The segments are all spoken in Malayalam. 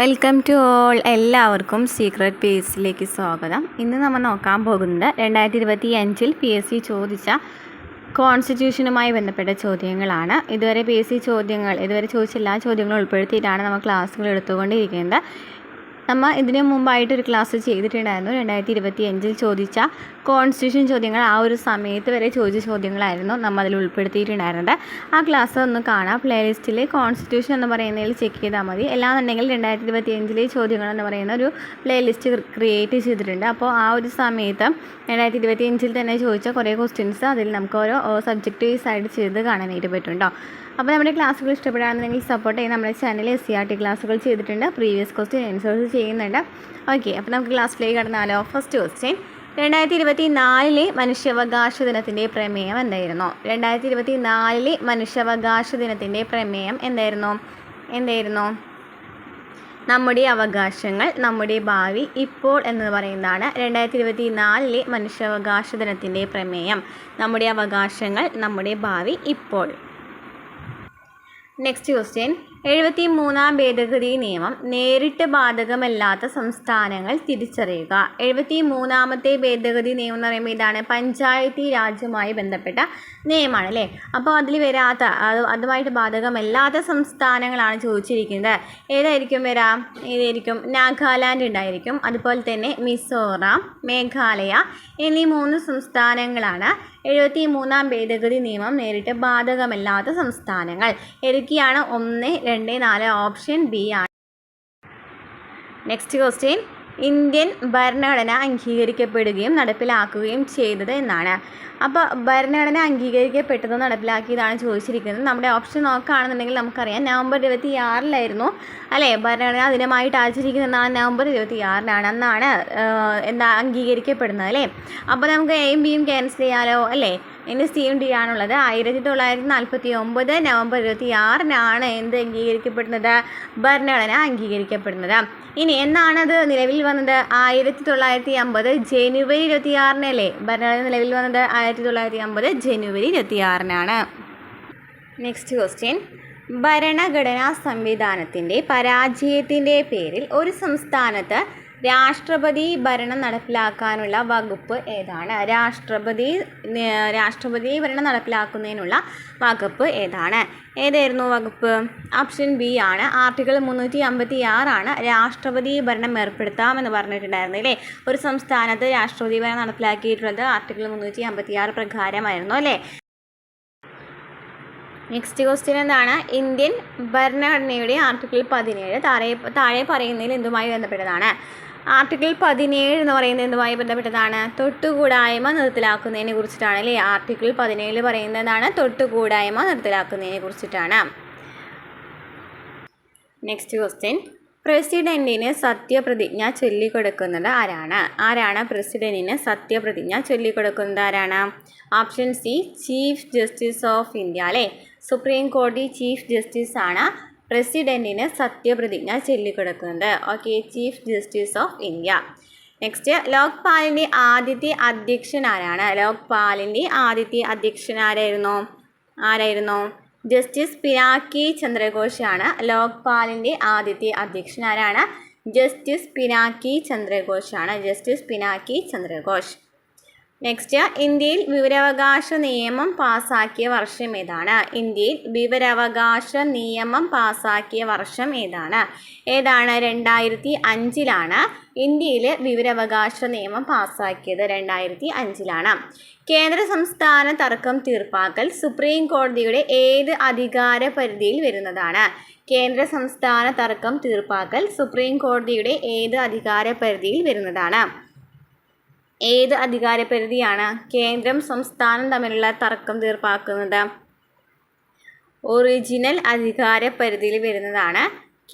Welcome to all. എല്ലാവർക്കും സീക്രട്ട് പി എസ് സിയിലേക്ക് സ്വാഗതം. ഇന്ന് നമ്മൾ നോക്കാൻ പോകുന്നത് രണ്ടായിരത്തി ഇരുപത്തി അഞ്ചിൽ പി എസ് സി ചോദിച്ച കോൺസ്റ്റിറ്റ്യൂഷനുമായി ബന്ധപ്പെട്ട ചോദ്യങ്ങളാണ്. ഇതുവരെ പി എസ് സി ചോദ്യങ്ങൾ ഇതുവരെ ചോദിച്ച എല്ലാ ചോദ്യങ്ങളും ഉൾപ്പെടുത്തിയിട്ടാണ് നമ്മൾ ക്ലാസ്സുകൾ എടുത്തുകൊണ്ടിരിക്കുന്നത്. നമ്മൾ ഇതിനു മുമ്പായിട്ട് ഒരു ക്ലാസ് ചെയ്തിട്ടുണ്ടായിരുന്നു. രണ്ടായിരത്തി ഇരുപത്തി അഞ്ചിൽ ചോദിച്ച കോൺസ്റ്റിറ്റ്യൂഷൻ ചോദ്യങ്ങൾ ആ ഒരു സമയത്ത് വരെ ചോദിച്ച ചോദ്യങ്ങളായിരുന്നു നമ്മൾ അതിൽ ഉൾപ്പെടുത്തിയിട്ടുണ്ടായിരുന്നത്. ആ ക്ലാസ് ഒന്ന് കാണാം. പ്ലേലിസ്റ്റിൽ കോൺസ്റ്റിറ്റ്യൂഷൻ എന്ന് പറയുന്നതിൽ ചെക്ക് ചെയ്താൽ മതി. അല്ലാന്നുണ്ടെങ്കിൽ രണ്ടായിരത്തി ഇരുപത്തി അഞ്ചിലെ ചോദ്യങ്ങൾ എന്ന് പറയുന്ന ഒരു പ്ലേലിസ്റ്റ് ക്രിയേറ്റ് ചെയ്തിട്ടുണ്ട്. അപ്പോൾ ആ ഒരു സമയത്ത് രണ്ടായിരത്തി ഇരുപത്തി അഞ്ചിൽ തന്നെ ചോദിച്ച കുറേ ക്വസ്റ്റ്യൻസ് അതിൽ നമുക്ക് ഓരോ സബ്ജക്റ്റ് വൈസ് ആയിട്ട് ചെയ്ത് കാണാനായിട്ട് പറ്റുന്നുണ്ടോ അപ്പോൾ നമ്മുടെ ക്ലാസ്സുകൾ ഇഷ്ടപ്പെടുകയാണെന്നുണ്ടെങ്കിൽ സപ്പോർട്ട് ചെയ്യുന്ന നമ്മുടെ channel S C R T ക്ലാസ്സുകൾ ചെയ്തിട്ടുണ്ട്. പ്രീവിയസ് ക്വസ്റ്റ്യൻ ആൻസേഴ്സ് ചെയ്യുന്നുണ്ട്. ഓക്കെ അപ്പോൾ നമുക്ക് ക്ലാസ്സിലേക്ക് കടന്നാലോ ഫസ്റ്റ് ക്വസ്റ്റ്യൻ രണ്ടായിരത്തി ഇരുപത്തി നാലിലെ മനുഷ്യാവകാശ ദിനത്തിന്റെ പ്രമേയം എന്തായിരുന്നു? രണ്ടായിരത്തി ഇരുപത്തി നാലിലെ മനുഷ്യാവകാശ ദിനത്തിന്റെ പ്രമേയം എന്തായിരുന്നു? എന്തായിരുന്നു? നമ്മുടെ അവകാശങ്ങൾ നമ്മുടെ ഭാവി ഇപ്പോൾ എന്ന് പറയുന്നതാണ് രണ്ടായിരത്തി ഇരുപത്തി നാലിലെ മനുഷ്യാവകാശ ദിനത്തിന്റെ പ്രമേയം. നമ്മുടെ അവകാശങ്ങൾ നമ്മുടെ ഭാവി ഇപ്പോൾ. നെക്സ്റ്റ് ക്വസ്റ്റ്യൻ എഴുപത്തി മൂന്നാം ഭേദഗതി നിയമം നേരിട്ട് ബാധകമല്ലാത്ത സംസ്ഥാനങ്ങൾ തിരിച്ചറിയുക. എഴുപത്തി മൂന്നാമത്തെ ഭേദഗതി നിയമം എന്ന് പറയുമ്പോൾ ഇതാണ് പഞ്ചായത്തി രാജുമായി ബന്ധപ്പെട്ട നിയമമാണ് അല്ലേ? അപ്പോൾ അതിൽ വരാത്ത അത് അതുമായിട്ട് ബാധകമല്ലാത്ത സംസ്ഥാനങ്ങളാണ് ചോദിച്ചിരിക്കുന്നത്. ഏതായിരിക്കും വരാം? ഏതായിരിക്കും? നാഗാലാൻഡ് ഉണ്ടായിരിക്കും. അതുപോലെ തന്നെ മിസോറാം മേഘാലയ എന്നീ മൂന്ന് സംസ്ഥാനങ്ങളാണ് എഴുപത്തി മൂന്നാം ഭേദഗതി നിയമം നേരിട്ട് ബാധകമല്ലാത്ത സംസ്ഥാനങ്ങൾ. ഏതൊക്കെയാണ്? ഒന്ന് രണ്ട് നാല് ഓപ്ഷൻ ബി ആണ്. നെക്സ്റ്റ് ക്വസ്റ്റ്യൻ ഇന്ത്യൻ ഭരണഘടന അംഗീകരിക്കപ്പെടുകയും നടപ്പിലാക്കുകയും ചെയ്തത് എന്നാണ്. അപ്പോൾ ഭരണഘടന അംഗീകരിക്കപ്പെട്ടതോ നടപ്പിലാക്കിയതാണ് ചോദിച്ചിരിക്കുന്നത്. നമ്മുടെ ഓപ്ഷൻ നോക്കുകയാണെന്നുണ്ടെങ്കിൽ നമുക്കറിയാം. നവംബർ ഇരുപത്തി ആറിലായിരുന്നു അല്ലേ? ഭരണഘടന ദിനമായിട്ട് ആചരിക്കുന്നതാണ് നവംബർ ഇരുപത്തി ആറിനാണ് അന്നാണ് എന്താ അംഗീകരിക്കപ്പെടുന്നത് അല്ലേ? അപ്പോൾ നമുക്ക് എയും ബിയും ക്യാൻസൽ ചെയ്യാലോ അല്ലേ? എന്റെ സിയും ഡി ആണുള്ളത്. ആയിരത്തി തൊള്ളായിരത്തി നാൽപ്പത്തി ഒമ്പത് നവംബർ ഇരുപത്തി ആറിനാണ് എന്ത് അംഗീകരിക്കപ്പെടുന്നത്? ഭരണഘടന അംഗീകരിക്കപ്പെടുന്നത്. ഇനി എന്നാണത് നിലവിൽ വന്നത്? ആയിരത്തി തൊള്ളായിരത്തി അമ്പത് ജനുവരി ഇരുപത്തിയാറിനല്ലേ ഭരണഘടന നിലവിൽ വന്നത് ആയിരത്തി തൊള്ളായിരത്തി അമ്പത് ജനുവരി ഇരുപത്തിയാറിനാണ്. നെക്സ്റ്റ് ക്വസ്റ്റ്യൻ ഭരണഘടനാ സംവിധാനത്തിന്റെ പരാജയത്തിന്റെ പേരിൽ ഒരു സംസ്ഥാനത്ത് രാഷ്ട്രപതി ഭരണം നടപ്പിലാക്കാനുള്ള വകുപ്പ് ഏതാണ്? രാഷ്ട്രപതി രാഷ്ട്രപതി ഭരണം നടപ്പിലാക്കുന്നതിനുള്ള വകുപ്പ് ഏതാണ്? ഏതായിരുന്നു വകുപ്പ്? ഓപ്ഷൻ ബി ആണ്. ആർട്ടിക്കിൾ മുന്നൂറ്റി അമ്പത്തി ആറാണ് രാഷ്ട്രപതി ഭരണം ഏർപ്പെടുത്താമെന്ന് പറഞ്ഞിട്ടുണ്ടായിരുന്നു അല്ലേ? ഒരു സംസ്ഥാനത്ത് രാഷ്ട്രപതി ഭരണം നടപ്പിലാക്കിയിട്ടുള്ളത് ആർട്ടിക്കിൾ മുന്നൂറ്റി അമ്പത്തി ആറ് പ്രകാരമായിരുന്നു അല്ലേ? നെക്സ്റ്റ് ക്വസ്റ്റ്യൻ എന്താണ്? ഇന്ത്യൻ ഭരണഘടനയുടെ ആർട്ടിക്കിൾ പതിനേഴ് താഴെ താഴെ പറയുന്നതിൽ എന്തുമായി ബന്ധപ്പെട്ടതാണ്? ആർട്ടിക്കിൾ പതിനേഴ് എന്ന് പറയുന്നത് എന്തുമായി ബന്ധപ്പെട്ടതാണ്. തൊട്ടുകൂടായ്മ നിർത്തലാക്കുന്നതിനെ കുറിച്ചിട്ടാണ് അല്ലേ? ആർട്ടിക്കിൾ പതിനേഴ് പറയുന്നതാണ് തൊട്ടുകൂടായ്മ നിർത്തലാക്കുന്നതിനെ കുറിച്ചിട്ടാണ്. നെക്സ്റ്റ് ക്വസ്റ്റ്യൻ പ്രസിഡന്റിന് സത്യപ്രതിജ്ഞ ചൊല്ലിക്കൊടുക്കുന്നത് ആരാണ്? ആരാണ് പ്രസിഡന്റിന് സത്യപ്രതിജ്ഞ ചൊല്ലിക്കൊടുക്കുന്നത് ആരാണ്? Option C chief justice of India അല്ലേ? സുപ്രീം കോടതി ചീഫ് ജസ്റ്റിസ് ആണ് പ്രസിഡന്റിന് സത്യപ്രതിജ്ഞ ചൊല്ലിക്കൊടുക്കുന്നത് okay chief justice of India next ലോക്പാലിന്റെ ആദ്യത്തെ അധ്യക്ഷൻ ആരാണ്? ലോക്പാലിന്റെ ആദ്യത്തെ അധ്യക്ഷൻ ആരായിരുന്നു? ആരായിരുന്നു? ജസ്റ്റിസ് പിനാക്കി ചന്ദ്രഘോഷാണ്. ലോക്പാലിന്റെ ആദ്യത്തെ അധ്യക്ഷൻ ആരാണ്? ജസ്റ്റിസ് പിനാക്കി ചന്ദ്രഘോഷാണ്. ജസ്റ്റിസ് പിനാക്കി ചന്ദ്രഘോഷ്. നെക്സ്റ്റ് ഇന്ത്യയിൽ വിവരാവകാശ നിയമം പാസാക്കിയ വർഷം ഏതാണ്? ഇന്ത്യയിൽ വിവരാവകാശ നിയമം പാസാക്കിയ വർഷം ഏതാണ്? ഏതാണ്? രണ്ടായിരത്തി അഞ്ചിലാണ് ഇന്ത്യയിൽ വിവരാവകാശ നിയമം പാസാക്കിയത്. രണ്ടായിരത്തി അഞ്ചിലാണ് കേന്ദ്ര സംസ്ഥാന തർക്കം തീർപ്പാക്കൽ സുപ്രീം കോടതിയുടെ ഏത് അധികാര പരിധിയിൽ വരുന്നതാണ്? കേന്ദ്ര സംസ്ഥാന തർക്കം തീർപ്പാക്കൽ സുപ്രീം കോടതിയുടെ ഏത് അധികാര പരിധിയിൽ വരുന്നതാണ്? ഏത് അധികാരപരിധിയാണ് കേന്ദ്രം സംസ്ഥാനം തമ്മിലുള്ള തർക്കം തീർപ്പാക്കുന്നത്? ഒറിജിനൽ അധികാര പരിധിയിൽ വരുന്നതാണ്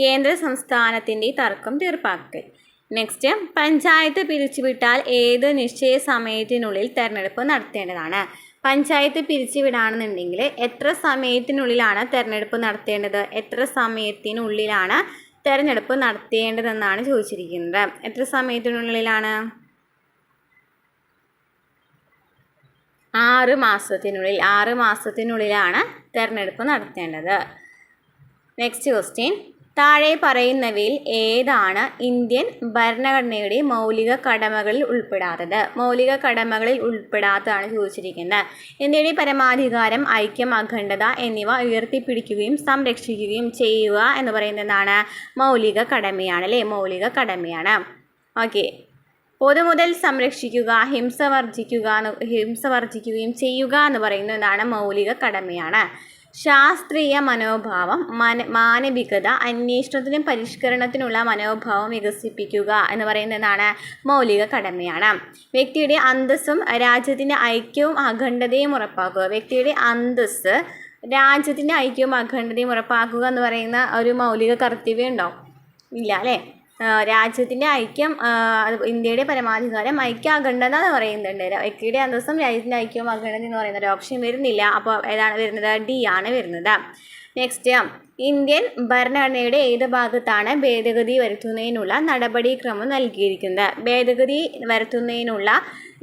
കേന്ദ്ര സംസ്ഥാനത്തിന്റെ തർക്കം തീർപ്പാക്കൽ. നെക്സ്റ്റ് പഞ്ചായത്ത് പിരിച്ചുവിട്ടാൽ ഏത് നിശ്ചയ സമയത്തിനുള്ളിൽ തെരഞ്ഞെടുപ്പ് നടത്തേണ്ടതാണ്? പഞ്ചായത്ത് പിരിച്ചുവിടാണെന്നുണ്ടെങ്കിൽ എത്ര സമയത്തിനുള്ളിലാണ് തെരഞ്ഞെടുപ്പ് നടത്തേണ്ടത്? എത്ര സമയത്തിനുള്ളിലാണ് തെരഞ്ഞെടുപ്പ് നടത്തേണ്ടതെന്നാണ് ചോദിച്ചിരിക്കുന്നത്. എത്ര സമയത്തിനുള്ളിലാണ്? ആറ് മാസത്തിനുള്ളിൽ ആറ് മാസത്തിനുള്ളിലാണ് തിരഞ്ഞെടുപ്പ് നടത്തേണ്ടത്. നെക്സ്റ്റ് ക്വസ്റ്റ്യൻ താഴെ പറയുന്നവയിൽ ഏതാണ് ഇന്ത്യൻ ഭരണഘടനയുടെ മൗലിക കടമകളിൽ ഉൾപ്പെടാത്തത്? മൗലിക കടമകളിൽ ഉൾപ്പെടാത്തതാണ് ചോദിച്ചിരിക്കുന്നത്. ഇന്ത്യയുടെ പരമാധികാരം ഐക്യം അഖണ്ഡത എന്നിവ ഉയർത്തിപ്പിടിക്കുകയും സംരക്ഷിക്കുകയും ചെയ്യുക എന്ന് പറയുന്നതാണ് മൗലിക കടമയാണ് അല്ലേ? മൗലിക കടമയാണ്. ഓക്കെ പൊതുമുതൽ സംരക്ഷിക്കുക ഹിംസ വർജിക്കുക ഹിംസ വർജിക്കുകയും ചെയ്യുക എന്ന് പറയുന്നതാണ് മൗലിക കടമയാണ്. ശാസ്ത്രീയ മനോഭാവം മന മാനവികത അന്വേഷണത്തിനും പരിഷ്കരണത്തിനുള്ള മനോഭാവം വികസിപ്പിക്കുക എന്ന് പറയുന്നതാണ് മൗലിക കടമയാണ്. വ്യക്തിയുടെ അന്തസ്സും രാജ്യത്തിന്റെ ഐക്യവും അഖണ്ഡതയും ഉറപ്പാക്കുക. വ്യക്തിയുടെ അന്തസ്സ് രാജ്യത്തിന്റെ ഐക്യവും അഖണ്ഡതയും ഉറപ്പാക്കുക എന്ന് പറയുന്ന ഒരു മൗലിക കർത്തവ്യം ഉണ്ടോ? ഇല്ല അല്ലേ? രാജ്യത്തിന്റെ ഐക്യം ഇന്ത്യയുടെ പരമാധികാരം ഐക്യ എന്ന് പറയുന്നുണ്ട്. വ്യക്തിയുടെ അന്തസ്സം രാജ്യത്തിന്റെ ഐക്യവും അഖണ്ഡത എന്ന് പറയുന്ന ഒരു ഓപ്ഷൻ വരുന്നില്ല. അപ്പോൾ ഏതാണ് വരുന്നത്? ഡി ആണ് വരുന്നത്. നെക്സ്റ്റ് ഇന്ത്യൻ ഭരണഘടനയുടെ ഏത് ഭാഗത്താണ് ഭേദഗതി വരുത്തുന്നതിനുള്ള നടപടിക്രമം നൽകിയിരിക്കുന്നത്? ഭേദഗതി വരുത്തുന്നതിനുള്ള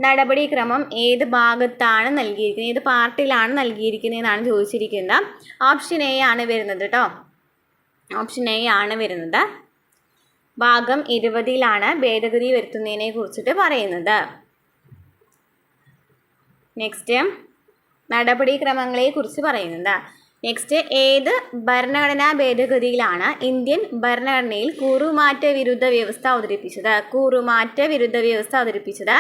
നടപടിക്രമം ഏത് ഭാഗത്താണ് നൽകിയിരിക്കുന്നത്? ഏത് പാർട്ടിയിലാണ് നൽകിയിരിക്കുന്നതെന്നാണ് ചോദിച്ചിരിക്കുന്നത്. ഓപ്ഷൻ എ ആണ് വരുന്നത് കേട്ടോ ഓപ്ഷൻ എ ആണ് വരുന്നത്. ഭാഗം ഇരുപതിലാണ് ഭേദഗതി വരുത്തുന്നതിനെ കുറിച്ചിട്ട് പറയുന്നത്. നെക്സ്റ്റ് നടപടിക്രമങ്ങളെ കുറിച്ച് പറയുന്നത്. നെക്സ്റ്റ് ഏത് ഭരണഘടനാ ഭേദഗതിയിലാണ് ഇന്ത്യൻ ഭരണഘടനയിൽ കൂറുമാറ്റ വിരുദ്ധ വ്യവസ്ഥ അവതരിപ്പിച്ചത്? കൂറുമാറ്റ വിരുദ്ധ വ്യവസ്ഥ അവതരിപ്പിച്ചത്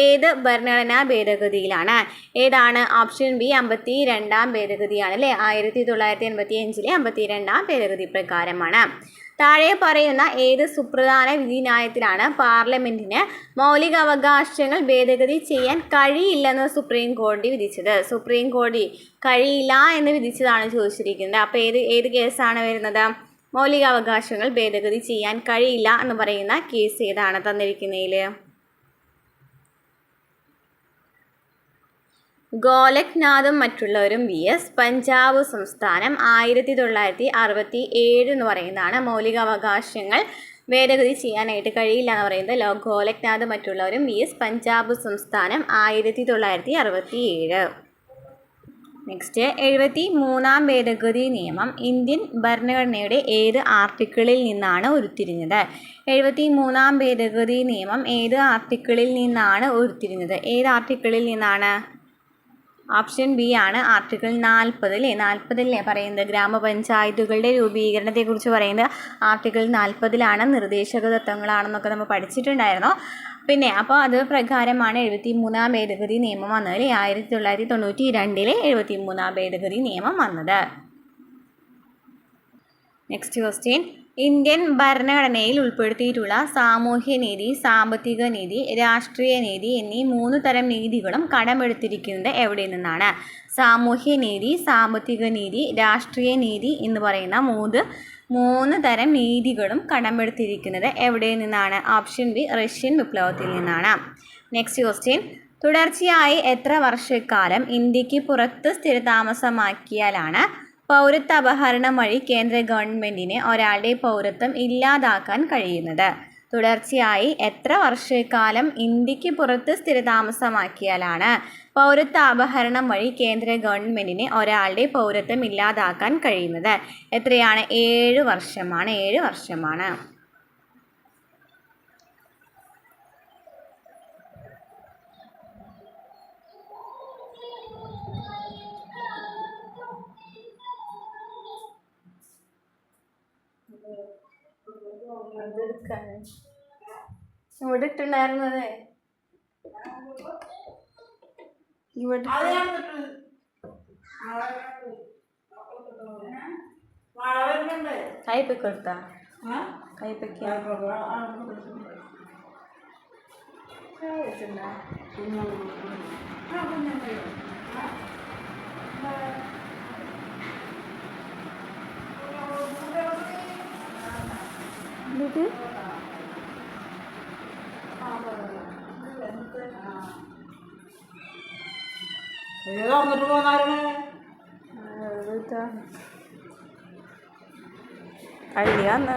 ഏത് ഭരണഘടനാ ഭേദഗതിയിലാണ്? ഏതാണ് ഓപ്ഷൻ ബി അമ്പത്തി രണ്ടാം ഭേദഗതിയാണ് അല്ലേ? ആയിരത്തി തൊള്ളായിരത്തി എൺപത്തി അഞ്ചിലെ അമ്പത്തി രണ്ടാം ഭേദഗതി പ്രകാരമാണ്. താഴെ പറയുന്ന ഏത് സുപ്രധാന വിധിന്യായത്തിലാണ് പാർലമെന്റിന് മൗലികാവകാശങ്ങൾ ഭേദഗതി ചെയ്യാൻ കഴിയില്ലെന്ന് സുപ്രീം കോടതി വിധിച്ചത്? സുപ്രീം കോടതി കഴിയില്ല എന്ന് വിധിച്ചതാണ് ചോദിച്ചിരിക്കുന്നത്. അപ്പോൾ ഏത് ഏത് കേസാണ് വരുന്നത്? മൗലികാവകാശങ്ങൾ ഭേദഗതി ചെയ്യാൻ കഴിയില്ല എന്ന് പറയുന്ന കേസ് ഏതാണ് തന്നിരിക്കുന്നതിൽ ഗോലഖ്നാഥും മറ്റുള്ളവരും വി എസ് പഞ്ചാബ് സംസ്ഥാനം ആയിരത്തി തൊള്ളായിരത്തി അറുപത്തി ഏഴ് എന്ന് പറയുന്നതാണ് മൗലികാവകാശങ്ങൾ ഭേദഗതി ചെയ്യാനായിട്ട് കഴിയില്ല എന്ന് പറയുന്നത്. ലോ ഗോലഖ്നാഥ് മറ്റുള്ളവരും വി എസ് പഞ്ചാബ് സംസ്ഥാനം ആയിരത്തി തൊള്ളായിരത്തി അറുപത്തി ഏഴ് നെക്സ്റ്റ് എഴുപത്തി മൂന്നാം ഭേദഗതി നിയമം ഇന്ത്യൻ ഭരണഘടനയുടെ ഏത് ആർട്ടിക്കിളിൽ നിന്നാണ് ഉരുത്തിരിഞ്ഞത്? എഴുപത്തി മൂന്നാം ഭേദഗതി നിയമം ഏത് ആർട്ടിക്കിളിൽ നിന്നാണ് ഉരുത്തിരിഞ്ഞത്? ഏത് ആർട്ടിക്കിളിൽ നിന്നാണ്? ഓപ്ഷൻ ബി ആണ് ആർട്ടിക്കിൾ നാൽപ്പത് അല്ലേ നാൽപ്പതല്ലേ പറയുന്നത്? ഗ്രാമപഞ്ചായത്തുകളുടെ രൂപീകരണത്തെക്കുറിച്ച് പറയുന്നത് ആർട്ടിക്കിൾ നാൽപ്പതിലാണ് നിർദ്ദേശക തത്വങ്ങളാണെന്നൊക്കെ നമ്മൾ പഠിച്ചിട്ടുണ്ടായിരുന്നു. പിന്നെ അപ്പോൾ അത് പ്രകാരമാണ് എഴുപത്തി മൂന്നാം ഭേദഗതി നിയമം വന്നത് അല്ലേ? ആയിരത്തി തൊള്ളായിരത്തി തൊണ്ണൂറ്റി രണ്ടിലെ എഴുപത്തി മൂന്നാം ഭേദഗതി നിയമം വന്നത്. നെക്സ്റ്റ് ക്വസ്റ്റ്യൻ ഇന്ത്യൻ ഭരണഘടനയിൽ ഉൾപ്പെടുത്തിയിട്ടുള്ള സാമൂഹ്യ നീതി സാമ്പത്തിക നീതി രാഷ്ട്രീയ നീതി എന്നീ മൂന്ന് തരം നീതികളും കടമെടുത്തിരിക്കുന്നത് എവിടെ നിന്നാണ്? സാമൂഹ്യ നീതി സാമ്പത്തിക നീതി രാഷ്ട്രീയ നീതി എന്ന് പറയുന്ന മൂന്ന് മൂന്ന് തരം നീതികളും കടമെടുത്തിരിക്കുന്നത് എവിടെ നിന്നാണ്? ഓപ്ഷൻ ബി റഷ്യൻ വിപ്ലവത്തിൽ നിന്നാണ്. Next question. തുടർച്ചയായി എത്ര വർഷക്കാലം ഇന്ത്യയ്ക്ക് പുറത്ത് സ്ഥിരതാമസമാക്കിയാലാണ് പൗരത്വ അപഹരണം വഴി കേന്ദ്ര ഗവൺമെന്റിന് ഒരാളുടെ പൗരത്വം ഇല്ലാതാക്കാൻ കഴിയുന്നത്. തുടർച്ചയായി എത്ര വർഷക്കാലം ഇന്ത്യയ്ക്ക് പുറത്ത് സ്ഥിരതാമസമാക്കിയാലാണ് പൗരത്വ അപഹരണം വഴി കേന്ദ്ര ഗവൺമെന്റിന് ഒരാളുടെ പൗരത്വം ഇല്ലാതാക്കാൻ കഴിയുന്നത്? എത്രയാണ്? ഏഴ് വർഷമാണ്. ഏഴ് വർഷമാണ്. ഇവിടെ ഇട്ടുണ്ടായിരുന്നത് ഇവിടെ കൈപ്പൊക്കെ എടുത്താ കൈപ്പൊക്കെ എന്നിട്ട് ഇത് തുറന്നിട്ട് പോന്നാരാണ് കഴിയാന്ന്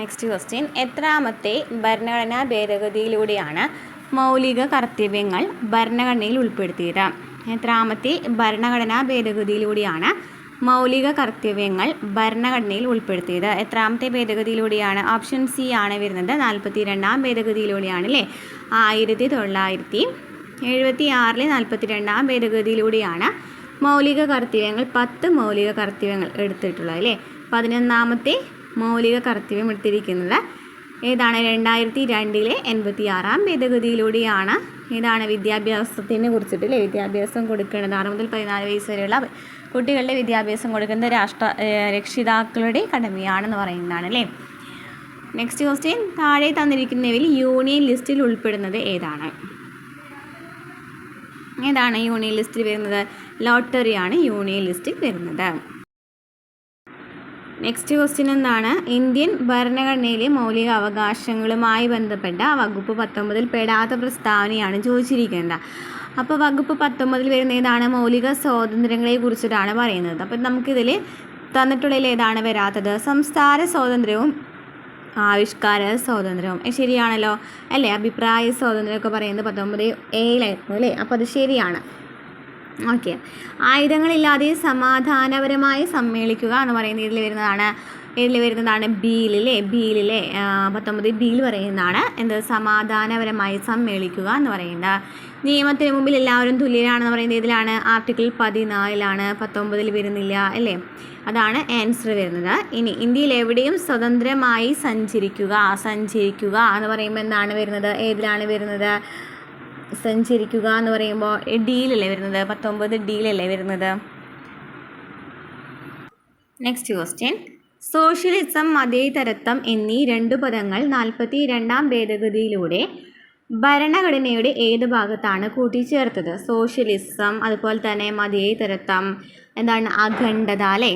നെക്സ്റ്റ് ക്വസ്റ്റ്യൻ എത്രാമത്തെ ഭരണഘടനാ ഭേദഗതിയിലൂടെയാണ് മൗലിക കർത്തവ്യങ്ങൾ ഭരണഘടനയിൽ ഉൾപ്പെടുത്തിയത്? എത്രാമത്തെ ഭരണഘടനാ ഭേദഗതിയിലൂടെയാണ് മൗലിക കർത്തവ്യങ്ങൾ ഭരണഘടനയിൽ ഉൾപ്പെടുത്തിയത്? എത്രാമത്തെ ഭേദഗതിയിലൂടെയാണ്? ഓപ്ഷൻ സി ആണ് വരുന്നത്. നാൽപ്പത്തി രണ്ടാം ഭേദഗതിയിലൂടെയാണ് അല്ലേ? ആയിരത്തി തൊള്ളായിരത്തി എഴുപത്തി ആറിലെ നാൽപ്പത്തി രണ്ടാം ഭേദഗതിയിലൂടെയാണ് മൗലിക കർത്തവ്യങ്ങൾ പത്ത് മൗലിക കർത്തവ്യങ്ങൾ എടുത്തിട്ടുള്ളത് അല്ലേ? പതിനൊന്നാമത്തെ മൗലിക കർത്തവ്യം എടുത്തിരിക്കുന്നത്. ഏതാണ്? രണ്ടായിരത്തി രണ്ടിലെ എൺപത്തി ആറാം ഭേദഗതിയിലൂടെയാണ്. ഏതാണ് വിദ്യാഭ്യാസത്തിനെ കുറിച്ചിട്ട് അല്ലേ വിദ്യാഭ്യാസം കൊടുക്കേണ്ടത്. ആറ് മുതൽ പതിനാല് വയസ്സ് വരെയുള്ള കുട്ടികളുടെ വിദ്യാഭ്യാസം കൊടുക്കുന്നത് രാഷ്ട്ര രക്ഷിതാക്കളുടെ കടമയാണെന്ന് പറയുന്നതാണ് അല്ലേ നെക്സ്റ്റ് ക്വസ്റ്റ്യൻ താഴെ തന്നിരിക്കുന്നവയിൽ യൂണിയൻ ലിസ്റ്റിൽ ഉൾപ്പെടുന്നത് ഏതാണ്? ഏതാണ് യൂണിയൻ ലിസ്റ്റിൽ വരുന്നത്? ലോട്ടറിയാണ് യൂണിയൻ ലിസ്റ്റിൽ വരുന്നത്. നെക്സ്റ്റ് ക്വസ്റ്റ്യൻ എന്താണ്? ഇന്ത്യൻ ഭരണഘടനയിലെ മൗലിക അവകാശങ്ങളുമായി ബന്ധപ്പെട്ട വകുപ്പ് പത്തൊമ്പതിൽ പെടാത്ത പ്രസ്താവനയാണ് ചോദിച്ചിരിക്കുന്നത്. അപ്പോൾ വകുപ്പ് പത്തൊമ്പതിൽ വരുന്ന ഏതാണ്? മൗലിക സ്വാതന്ത്ര്യങ്ങളെ കുറിച്ചിട്ടാണ് പറയുന്നത്. അപ്പം നമുക്കിതിൽ തന്നിട്ടുള്ളതിൽ ഏതാണ് വരാത്തത്? സംസ്ഥാന സ്വാതന്ത്ര്യവും ആവിഷ്കാര സ്വാതന്ത്ര്യവും. ശരിയാണല്ലോ? അല്ലേ? അഭിപ്രായ സ്വാതന്ത്ര്യമൊക്കെ പറയുന്നത് പത്തൊമ്പത് എയിലായിരുന്നു അല്ലേ? അപ്പോൾ അത് ശരിയാണ്. ഓക്കെ. ആയുധങ്ങളില്ലാതെ സമാധാനപരമായി സമ്മേളിക്കുക എന്ന് പറയുന്നത് ഇതിൽ വരുന്നതാണ്. ഇതിൽ വരുന്നതാണ് ബീലിലെ ബീലിലെ പത്തൊമ്പത് ബീൽ പറയുന്നതാണ്. എന്ത്? സമാധാനപരമായി സമ്മേളിക്കുക എന്ന് പറയുന്നത്. നിയമത്തിന് മുമ്പിൽ എല്ലാവരും തുല്യരാണെന്ന് പറയുന്നത് ഇതിലാണ് ആർട്ടിക്കിൾ പതിനാലിലാണ്. പത്തൊമ്പതിൽ വരുന്നില്ല അല്ലേ? അതാണ് ആൻസർ വരുന്നത്. ഇനി ഇന്ത്യയിൽ എവിടെയും സ്വതന്ത്രമായി സഞ്ചരിക്കുക സഞ്ചരിക്കുക എന്ന് പറയുമ്പോൾ എന്താണ് വരുന്നത്? ഏതിലാണ് വരുന്നത്? സഞ്ചരിക്കുക എന്ന് പറയുമ്പോൾ ഡീലല്ലേ വരുന്നത്? പത്തൊമ്പത് ഡീലല്ലേ വരുന്നത്? നെക്സ്റ്റ് ക്വസ്റ്റ്യൻ സോഷ്യലിസം മതേതരത്വം എന്നീ രണ്ട് പദങ്ങൾ നാൽപ്പത്തി രണ്ടാം ഭേദഗതിയിലൂടെ ഭരണഘടനയുടെ ഏത് ഭാഗത്താണ് കൂട്ടിച്ചേർത്തത്? സോഷ്യലിസം അതുപോലെ തന്നെ മതേതരത്വം എന്താണ് അഖണ്ഡത അല്ലേ?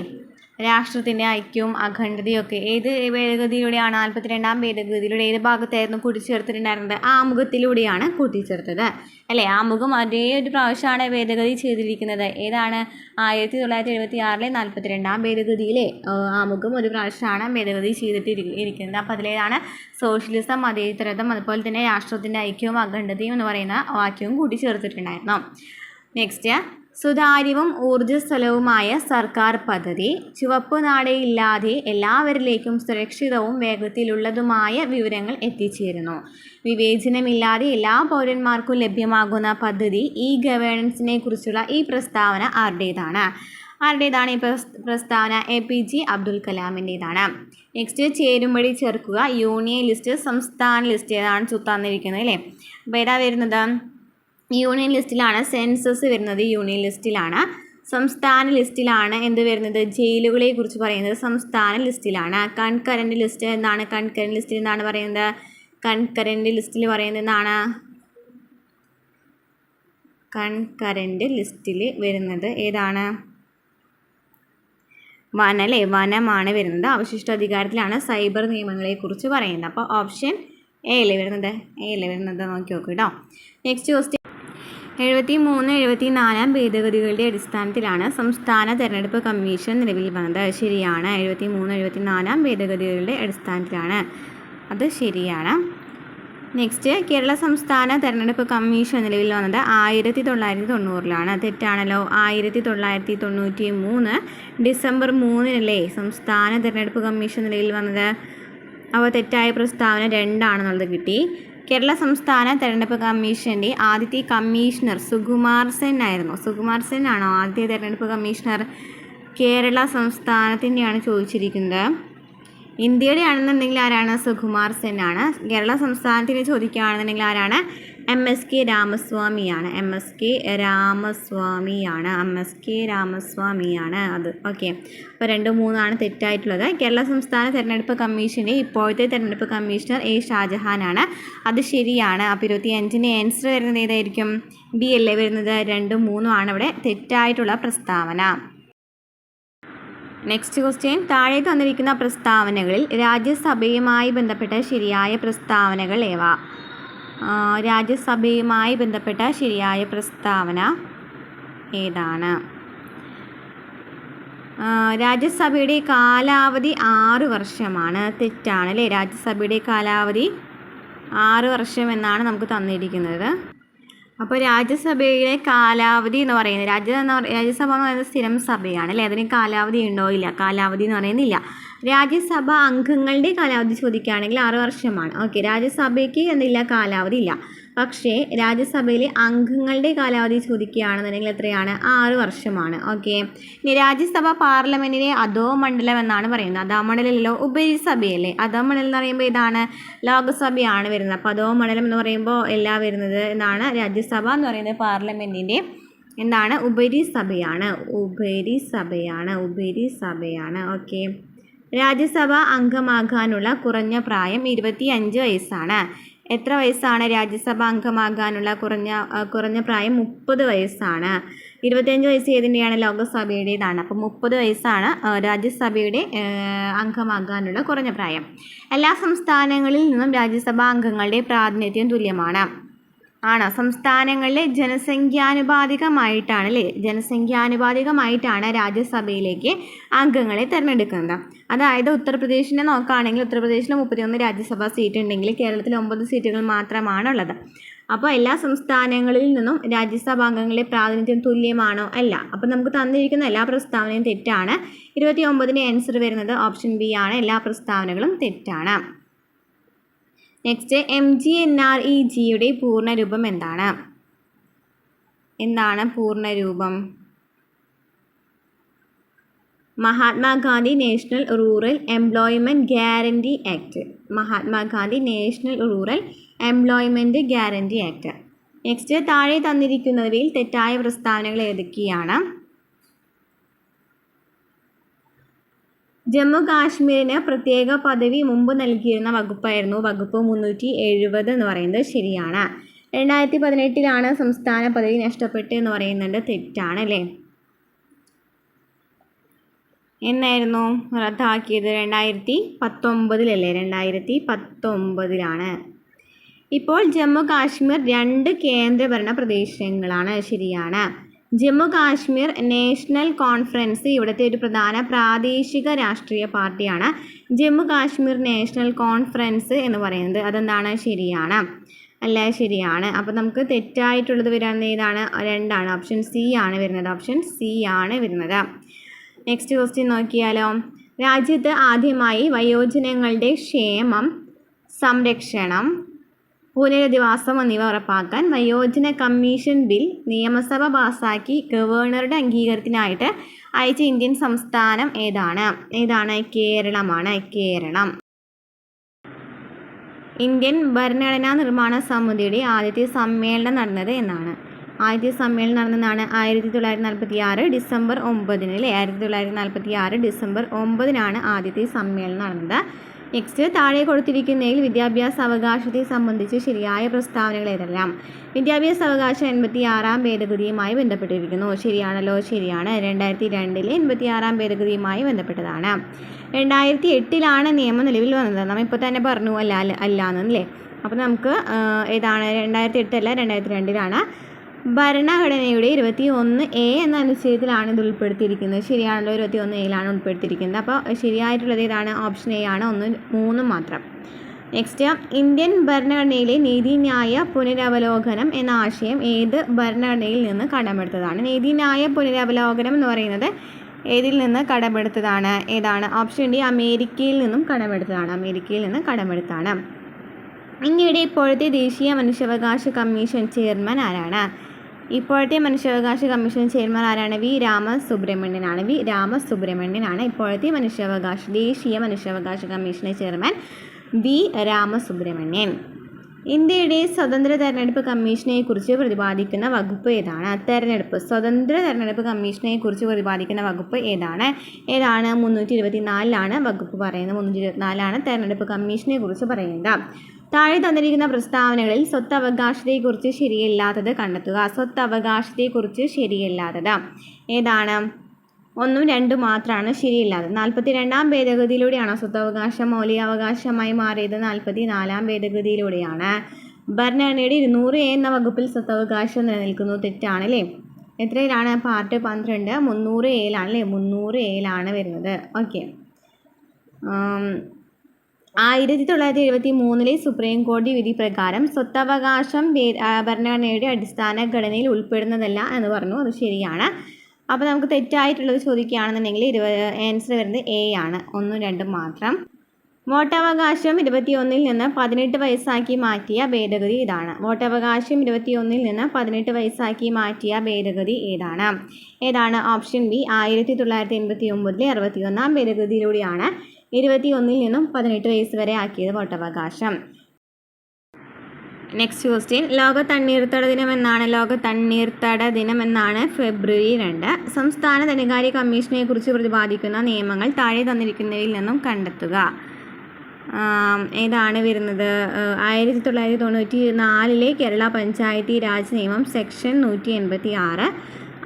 രാഷ്ട്രത്തിന്റെ ഐക്യവും അഖണ്ഡതയൊക്കെ ഏത് ഭേദഗതിയിലൂടെയാണ് നാൽപ്പത്തി രണ്ടാം ഭേദഗതിയിലൂടെ ഏത് ഭാഗത്തായിരുന്നു കൂട്ടിച്ചേർത്തിട്ടുണ്ടായിരുന്നത്? ആമുഖത്തിലൂടെയാണ് കൂട്ടിച്ചേർത്തത്. അല്ലേ? ആമുഖം അതേ ഒരു പ്രാവശ്യമാണ് ഭേദഗതി ചെയ്തിരിക്കുന്നത്. ഏതാണ്? ആയിരത്തി തൊള്ളായിരത്തി എഴുപത്തി ആറിലെ നാൽപ്പത്തി രണ്ടാം ഭേദഗതിയിലെ ആമുഖം ഒരു പ്രാവശ്യമാണ് ഭേദഗതി ചെയ്തിട്ട് ഇരി- ഇരിക്കുന്നത് അപ്പോൾ അതിലേതാണ് സോഷ്യലിസം മതേതരത്വം അതുപോലെ തന്നെ രാഷ്ട്രത്തിന്റെ ഐക്യവും അഖണ്ഡതയും എന്ന് പറയുന്ന വാക്യവും കൂട്ടിച്ചേർത്തിട്ടുണ്ടായിരുന്നു നെക്സ്റ്റ് സുതാര്യവും ഊർജസ്വലവുമായ സർക്കാർ പദ്ധതി ചുവപ്പ് നാടയില്ലാതെ എല്ലാവരിലേക്കും സുരക്ഷിതവും വേഗത്തിലുള്ളതുമായ വിവരങ്ങൾ എത്തിച്ചേരുന്നു. വിവേചനമില്ലാതെ എല്ലാ പൗരന്മാർക്കും ലഭ്യമാകുന്ന പദ്ധതി ഇ ഗവേണൻസിനെ കുറിച്ചുള്ള ഈ പ്രസ്താവന ആരുടേതാണ്? ആരുടേതാണ് ഈ പ്രസ്താവന? എ പി ജെ അബ്ദുൽ കലാമിന്റേതാണ്. നെക്സ്റ്റ് ചേരുംപടി ചേർക്കുക. യൂണിയൻ ലിസ്റ്റ് സംസ്ഥാന ലിസ്റ്റ് ഏതാണ് ചുത്താന്നിരിക്കുന്നത് അല്ലേ? അപ്പോൾ ഏതാ വരുന്നത്? യൂണിയൻ ലിസ്റ്റിലാണ് സെൻസസ് വരുന്നത് യൂണിയൻ ലിസ്റ്റിലാണ്. സംസ്ഥാന ലിസ്റ്റിലാണ് എന്ത് വരുന്നത്? ജയിലുകളെ കുറിച്ച് പറയുന്നത് സംസ്ഥാന ലിസ്റ്റിലാണ്. കൺകറന്റ് ലിസ്റ്റ് എന്താണ് കൺകറന്റ് ലിസ്റ്റിൽ എന്താണ് പറയുന്നത്? കൺകറന്റ് ലിസ്റ്റിൽ പറയുന്നത് എന്താണ് കൺകറന്റ് ലിസ്റ്റിൽ വരുന്നത് ഏതാണ്? വന അല്ലേ? വനമാണ് വരുന്നത്. അവശിഷ്ട അധികാരത്തിലാണ് സൈബർ നിയമങ്ങളെക്കുറിച്ച് പറയുന്നത്. അപ്പോൾ ഓപ്ഷൻ എ അല്ലേ വരുന്നത്. എ അല്ലേ വരുന്നത്. നോക്കി നോക്കൂ കേട്ടോ. നെക്സ്റ്റ് ക്വസ്റ്റ്യൻ എഴുപത്തി മൂന്ന് എഴുപത്തി നാലാം ഭേദഗതികളുടെ അടിസ്ഥാനത്തിലാണ് സംസ്ഥാന തെരഞ്ഞെടുപ്പ് കമ്മീഷൻ നിലവിൽ വന്നത്. ശരിയാണ്. എഴുപത്തി മൂന്ന് എഴുപത്തി നാലാം ഭേദഗതികളുടെ അടിസ്ഥാനത്തിലാണ്. അത് ശരിയാണ്. നെക്സ്റ്റ് കേരള സംസ്ഥാന തെരഞ്ഞെടുപ്പ് കമ്മീഷൻ നിലവിൽ വന്നത് ആയിരത്തി തൊള്ളായിരത്തി തൊണ്ണൂറിലാണ് തെറ്റാണല്ലോ. ആയിരത്തി തൊള്ളായിരത്തി തൊണ്ണൂറ്റി മൂന്ന് ഡിസംബർ മൂന്നിനല്ലേ സംസ്ഥാന തെരഞ്ഞെടുപ്പ് കമ്മീഷൻ നിലവിൽ വന്നത്? അവ തെറ്റായ പ്രസ്താവന രണ്ടാണെന്നുള്ളത് കിട്ടി. കേരള സംസ്ഥാന തെരഞ്ഞെടുപ്പ് കമ്മീഷന്റെ ആദ്യത്തെ കമ്മീഷണർ സുകുമാർ സെൻ ആയിരുന്നു. സുകുമാർ സെൻ ആണോ ആദ്യ തെരഞ്ഞെടുപ്പ് കമ്മീഷണർ കേരള സംസ്ഥാനത്തിന്റെയാണ് ചോദിച്ചിരിക്കുന്നത്. ഇന്ത്യയുടെ ആണെന്നുണ്ടെങ്കിൽ ആരാണ്? സുകുമാർ സെൻ ആണ്. കേരള സംസ്ഥാനത്തിന് ചോദിക്കുകയാണെന്നുണ്ടെങ്കിൽ ആരാണ്? എം എസ് കെ രാമസ്വാമിയാണ് എം എസ് കെ രാമസ്വാമിയാണ് എം എസ് കെ രാമസ്വാമിയാണ് അത്. ഓക്കെ അപ്പോൾ രണ്ട് മൂന്നാണ് തെറ്റായിട്ടുള്ളത്. കേരള സംസ്ഥാന തെരഞ്ഞെടുപ്പ് കമ്മീഷന്റെ ഇപ്പോഴത്തെ തെരഞ്ഞെടുപ്പ് കമ്മീഷണർ എ ഷാജഹാനാണ്. അത് ശരിയാണ്. അപ്പോൾ ഇരുപത്തി അഞ്ചിന് ആൻസർ വരുന്നത് ഏതായിരിക്കും? ബി അല്ലേ വരുന്നത്? രണ്ടും മൂന്നും ആണ് ഇവിടെ തെറ്റായിട്ടുള്ള പ്രസ്താവന. നെക്സ്റ്റ് ക്വസ്റ്റ്യൻ താഴെ തന്നിരിക്കുന്ന പ്രസ്താവനകളിൽ രാജ്യസഭയുമായി ബന്ധപ്പെട്ട ശരിയായ പ്രസ്താവനകൾ ഏവ? രാജ്യസഭയുമായി ബന്ധപ്പെട്ട ശരിയായ പ്രസ്താവന ഏതാണ്? രാജ്യസഭയുടെ കാലാവധി ആറ് വർഷമാണ്. തെറ്റാണ് അല്ലേ? രാജ്യസഭയുടെ കാലാവധി ആറ് വർഷം എന്നാണ് നമുക്ക് തന്നിരിക്കുന്നത്. അപ്പോൾ രാജ്യസഭയിലെ കാലാവധി എന്ന് പറയുന്നത് രാജ്യ രാജ്യസഭ എന്ന് പറയുന്നത് സ്ഥിരം സഭയാണ് അല്ലേ? അതിന് കാലാവധി ഉണ്ടോ ഇല്ല? കാലാവധി എന്ന് പറയുന്നില്ല. രാജ്യസഭ അംഗങ്ങളുടെ കാലാവധി ചോദിക്കുകയാണെങ്കിൽ ആറ് വർഷമാണ്. ഓക്കെ രാജ്യസഭയ്ക്ക് എന്തില്ല? കാലാവധി ഇല്ല. പക്ഷേ രാജ്യസഭയിലെ അംഗങ്ങളുടെ കാലാവധി ചോദിക്കുകയാണെന്നുണ്ടെങ്കിൽ എത്രയാണ്? ആറ് വർഷമാണ്. ഓക്കെ ഇനി രാജ്യസഭ പാർലമെന്റിനെ അധോ മണ്ഡലം എന്നാണ് പറയുന്നത്. അധോ മണ്ഡലമല്ലോ ഉപരിസഭയല്ലേ? അധോ മണ്ഡലം എന്ന് പറയുമ്പോൾ ഇതാണ് ലോകസഭയാണ് വരുന്നത്. അപ്പോൾ അധോ മണ്ഡലം എന്ന് പറയുമ്പോൾ എല്ലാം വരുന്നത് എന്നാണ് രാജ്യസഭ എന്ന് പറയുന്നത്. പാർലമെന്റിന്റെ എന്താണ്? ഉപരിസഭയാണ്. ഉപരിസഭയാണ്. ഉപരിസഭയാണ്. ഓക്കെ. രാജ്യസഭ അംഗമാകാനുള്ള കുറഞ്ഞ പ്രായം ഇരുപത്തി അഞ്ച് വയസ്സാണ്. എത്ര വയസ്സാണ് രാജ്യസഭാ അംഗമാകാനുള്ള കുറഞ്ഞ കുറഞ്ഞ പ്രായം? മുപ്പത് വയസ്സാണ്. ഇരുപത്തിയഞ്ച് വയസ്സ് ഏതിന്റെയാണ് ലോകസഭയുടേതാണ്. അപ്പോൾ മുപ്പത് വയസ്സാണ് രാജ്യസഭയുടെ അംഗമാകാനുള്ള കുറഞ്ഞ പ്രായം. എല്ലാ സംസ്ഥാനങ്ങളിൽ നിന്നും രാജ്യസഭാ അംഗങ്ങളുടെ പ്രാതിനിധ്യം തുല്യമാണ്. ആണ്. സംസ്ഥാനങ്ങളിലെ ജനസംഖ്യാനുപാതികമായിട്ടാണ് അല്ലേ? ജനസംഖ്യാനുപാതികമായിട്ടാണ് രാജ്യസഭയിലേക്ക് അംഗങ്ങളെ തിരഞ്ഞെടുക്കുന്നത്. അതായത് ഉത്തർപ്രദേശിനെ നോക്കുകയാണെങ്കിൽ ഉത്തർപ്രദേശിൽ മുപ്പത്തിയൊന്ന് രാജ്യസഭാ സീറ്റ് ഉണ്ടെങ്കിൽ കേരളത്തിൽ ഒമ്പത് സീറ്റുകൾ മാത്രമാണ് ഉള്ളത് അപ്പോൾ എല്ലാ സംസ്ഥാനങ്ങളിൽ നിന്നും രാജ്യസഭാ അംഗങ്ങളെ പ്രാതിനിധ്യം തുല്യമാണോ? അല്ല. അപ്പോൾ നമുക്ക് തന്നിരിക്കുന്ന എല്ലാ പ്രസ്താവനയും തെറ്റാണ്. ഇരുപത്തി ഒമ്പതിന് ആൻസർ വരുന്നത് ഓപ്ഷൻ ബി ആണ്. എല്ലാ പ്രസ്താവനകളും തെറ്റാണ്. Next M G N R E ജിയുടെ പൂർണരൂപം എന്താണ്? എന്താണ് പൂർണരൂപം? Mahatma Gandhi national rural employment guarantee act. Mahatma Gandhi national rural employment guarantee act. Next താഴെ തന്നിരിക്കുന്നവയിൽ തെറ്റായ പ്രസ്താവനകൾ ഏതൊക്കെയാണ്? ജമ്മു കാശ്മീരിന് പ്രത്യേക പദവി മുമ്പ് നൽകിയിരുന്ന വകുപ്പായിരുന്നു വകുപ്പ് മുന്നൂറ്റി എഴുപത് എന്ന് പറയുന്നത് ശരിയാണ്. രണ്ടായിരത്തി പതിനെട്ടിലാണ് സംസ്ഥാന പദവി നഷ്ടപ്പെട്ടു എന്ന് പറയുന്നുണ്ട് തെറ്റാണ് അല്ലേ? എന്നായിരുന്നു റദ്ദാക്കിയത് രണ്ടായിരത്തി പത്തൊമ്പതിലല്ലേ? രണ്ടായിരത്തി പത്തൊമ്പതിലാണ്. ഇപ്പോൾ ജമ്മു കാശ്മീർ രണ്ട് കേന്ദ്രഭരണ പ്രദേശങ്ങളാണ്. ശരിയാണ്. ജമ്മു കാശ്മീർ നാഷണൽ കോൺഫറൻസ് ഇവിടുത്തെ ഒരു പ്രധാന പ്രാദേശിക രാഷ്ട്രീയ പാർട്ടിയാണ്. ജമ്മു കാശ്മീർ നാഷണൽ കോൺഫറൻസ് എന്ന് പറയുന്നത് അതെന്താണ്? ശരിയാണ്. അല്ല ശരിയാണ്. അപ്പോൾ നമുക്ക് തെറ്റായിട്ടുള്ളത് വരുന്നത് ഏതാണ്? രണ്ടാണ്. ഓപ്ഷൻ സി ആണ് വരുന്നത്. ഓപ്ഷൻ സി ആണ് വരുന്നത്. നെക്സ്റ്റ് ക്വസ്റ്റ്യൻ നോക്കിയാലോ. രാജ്യത്ത് ആദ്യമായി വയോജനങ്ങളുടെ ക്ഷേമം സംരക്ഷണം പുനരധിവാസം എന്നിവ ഉറപ്പാക്കാൻ വയോജന കമ്മീഷൻ ബിൽ നിയമസഭ പാസാക്കി ഗവർണറുടെ അംഗീകാരത്തിനായിട്ട് അയച്ച ഇന്ത്യൻ സംസ്ഥാനം ഏതാണ്? ഏതാണ്? കേരളമാണ്. കേരളം. ഇന്ത്യൻ ഭരണഘടനാ നിർമ്മാണ സമിതിയുടെ ആദ്യത്തെ സമ്മേളനം നടന്നത് എന്നാണ്. ആദ്യത്തെ സമ്മേളനം നടന്നതാണ് ആയിരത്തി തൊള്ളായിരത്തി നാൽപ്പത്തി ആറ് ഡിസംബർ ഒമ്പതിന് അല്ലേ? ആയിരത്തി തൊള്ളായിരത്തി നാൽപ്പത്തി ആറ് ഡിസംബർ ഒമ്പതിനാണ് ആദ്യത്തെ സമ്മേളനം നടന്നത്. നെക്സ്റ്റ് താഴെ കൊടുത്തിരിക്കുന്നതിൽ വിദ്യാഭ്യാസ അവകാശത്തെ സംബന്ധിച്ച് ശരിയായ പ്രസ്താവനകൾ ഏതെല്ലാം? വിദ്യാഭ്യാസ അവകാശം എൺപത്തി ആറാം ഭേദഗതിയുമായി ബന്ധപ്പെട്ടിരിക്കുന്നു. ശരിയാണല്ലോ? ശരിയാണ്. രണ്ടായിരത്തി രണ്ടിലെ എൺപത്തി ആറാം ഭേദഗതിയുമായി ബന്ധപ്പെട്ടതാണ്. രണ്ടായിരത്തി എട്ടിലാണ് നിയമം നിലവിൽ വന്നത്. നമ്മൾ ഇപ്പോൾ തന്നെ പറഞ്ഞു അല്ല അല്ല അല്ലാന്നല്ലേ അപ്പോൾ നമുക്ക് ഏതാണ്? രണ്ടായിരത്തി എട്ടല്ല രണ്ടായിരത്തി രണ്ടിലാണ് ഭരണഘടനയുടെ ഇരുപത്തി ഒന്ന് എ എന്ന അനുച്ഛേദത്തിലാണ് ഇത് ഉൾപ്പെടുത്തിയിരിക്കുന്നത്. ശരിയാണല്ലോ ഇരുപത്തി ഒന്ന് എയിലാണ് ഉൾപ്പെടുത്തിയിരിക്കുന്നത്. അപ്പോൾ ശരിയായിട്ടുള്ളത് ഏതാണ്? ഓപ്ഷൻ എ ആണ്. ഒന്ന് മൂന്നും മാത്രം. നെക്സ്റ്റ് ഇന്ത്യൻ ഭരണഘടനയിലെ നീതിന്യായ പുനരവലോകനം എന്ന ആശയം ഏത് ഭരണഘടനയിൽ നിന്ന് കടമെടുത്തതാണ്? നീതിന്യായ പുനരവലോകനം എന്ന് പറയുന്നത് ഏതിൽ നിന്ന് കടമെടുത്തതാണ്? ഏതാണ്? ഓപ്ഷൻ ഡി അമേരിക്കയിൽ നിന്നും കടമെടുത്തതാണ്. അമേരിക്കയിൽ നിന്ന് കടമെടുത്താണ്. ഇന്ത്യയുടെ ഇപ്പോഴത്തെ ദേശീയ മനുഷ്യാവകാശ കമ്മീഷൻ ചെയർമാൻ ആരാണ്? ഇപ്പോഴത്തെ മനുഷ്യാവകാശ കമ്മീഷൻ ചെയർമാൻ ആരാണ്? വി. രാമസുബ്രഹ്മണ്യനാണ്. വി. രാമസുബ്രഹ്മണ്യനാണ്. ഇപ്പോഴത്തെ മനുഷ്യാവകാശ ദേശീയ മനുഷ്യാവകാശ കമ്മീഷന്റെ ചെയർമാൻ വി. രാമസുബ്രഹ്മണ്യൻ. ഇന്ത്യയുടെ സ്വതന്ത്ര തെരഞ്ഞെടുപ്പ് കമ്മീഷനെക്കുറിച്ച് പ്രതിപാദിക്കുന്ന വകുപ്പ് ഏതാണ്? തെരഞ്ഞെടുപ്പ് സ്വതന്ത്ര തെരഞ്ഞെടുപ്പ് കമ്മീഷനെക്കുറിച്ച് പ്രതിപാദിക്കുന്ന വകുപ്പ് ഏതാണ്? ഏതാണ്? മുന്നൂറ്റി ഇരുപത്തി നാലിലാണ് വകുപ്പ് പറയുന്നത്. മുന്നൂറ്റി ഇരുപത്തിനാലാണ് തെരഞ്ഞെടുപ്പ് കമ്മീഷനെ കുറിച്ച് പറയുന്നത്. താഴെ തന്നിരിക്കുന്ന പ്രസ്താവനകളിൽ സ്വത്തവകാശത്തെക്കുറിച്ച് ശരിയല്ലാത്തത് കണ്ടെത്തുക. സ്വത്തവകാശത്തെക്കുറിച്ച് ശരിയല്ലാത്തത്. ഏതാണ്? ഒന്നും രണ്ടും മാത്രമാണ് ശരിയല്ലാത്തത്. നാൽപ്പത്തി രണ്ടാം ഭേദഗതിയിലൂടെയാണോ സ്വത്തവകാശം മൗലികാവകാശമായി മാറിയത്? നാൽപ്പത്തി നാലാം ഭേദഗതിയിലൂടെയാണ്. ഭരണഘടനയുടെ ഇരുന്നൂറ് എന്ന വകുപ്പിൽ സ്വത്തവകാശം നിലനിൽക്കുന്നു. തെറ്റാണ് അല്ലേ എത്രയിലാണ്? പാർട്ട് പന്ത്രണ്ട് മുന്നൂറ് ഏലാണ് അല്ലേ മുന്നൂറ് ഏലാണ് വരുന്നത്. ഓക്കെ. ആയിരത്തി തൊള്ളായിരത്തി എഴുപത്തി മൂന്നിലെ സുപ്രീം കോടതി വിധി പ്രകാരം സ്വത്തവകാശം ഭരണഘടനയുടെ അടിസ്ഥാന ഘടനയിൽ ഉൾപ്പെടുന്നതല്ല എന്ന് പറഞ്ഞു. അത് ശരിയാണ്. അപ്പോൾ നമുക്ക് തെറ്റായിട്ടുള്ളത് ചോദിക്കുകയാണെന്നുണ്ടെങ്കിൽ ഇരുപത് ആൻസർ വരുന്നത് എ ആണ്. ഒന്നും രണ്ടും മാത്രം. വോട്ടവകാശം ഇരുപത്തിയൊന്നിൽ നിന്ന് പതിനെട്ട് വയസ്സാക്കി മാറ്റിയ ഭേദഗതി ഇതാണ്. വോട്ടവകാശം ഇരുപത്തിയൊന്നിൽ നിന്ന് പതിനെട്ട് വയസ്സാക്കി മാറ്റിയ ഭേദഗതി ഏതാണ്? ഏതാണ്? ഓപ്ഷൻ ബി ആയിരത്തി തൊള്ളായിരത്തി എൺപത്തി ഒമ്പതിലെ അറുപത്തിയൊന്നാം ഭേദഗതിയിലൂടെയാണ്. ഇരുപത്തിയൊന്നിൽ നിന്നും പതിനെട്ട് വയസ്സ് വരെ ആക്കിയത് വോട്ടവകാശം. നെക്സ്റ്റ് ക്വസ്റ്റ്യൻ ലോക തണ്ണീർത്തട ദിനം എന്നാണ് ലോക തണ്ണീർത്തട ദിനം എന്നാണ് ഫെബ്രുവരി രണ്ട്. സംസ്ഥാന ധനകാര്യ കമ്മീഷനെ കുറിച്ച് പ്രതിപാദിക്കുന്ന നിയമങ്ങൾ താഴെ തന്നിരിക്കുന്നതിൽ നിന്നും കണ്ടെത്തുക. ഏതാണ് വരുന്നത്? ആയിരത്തി തൊള്ളായിരത്തി തൊണ്ണൂറ്റി നാലിലെ കേരള പഞ്ചായത്തി രാജ് നിയമം സെക്ഷൻ നൂറ്റി എൺപത്തി ആറ്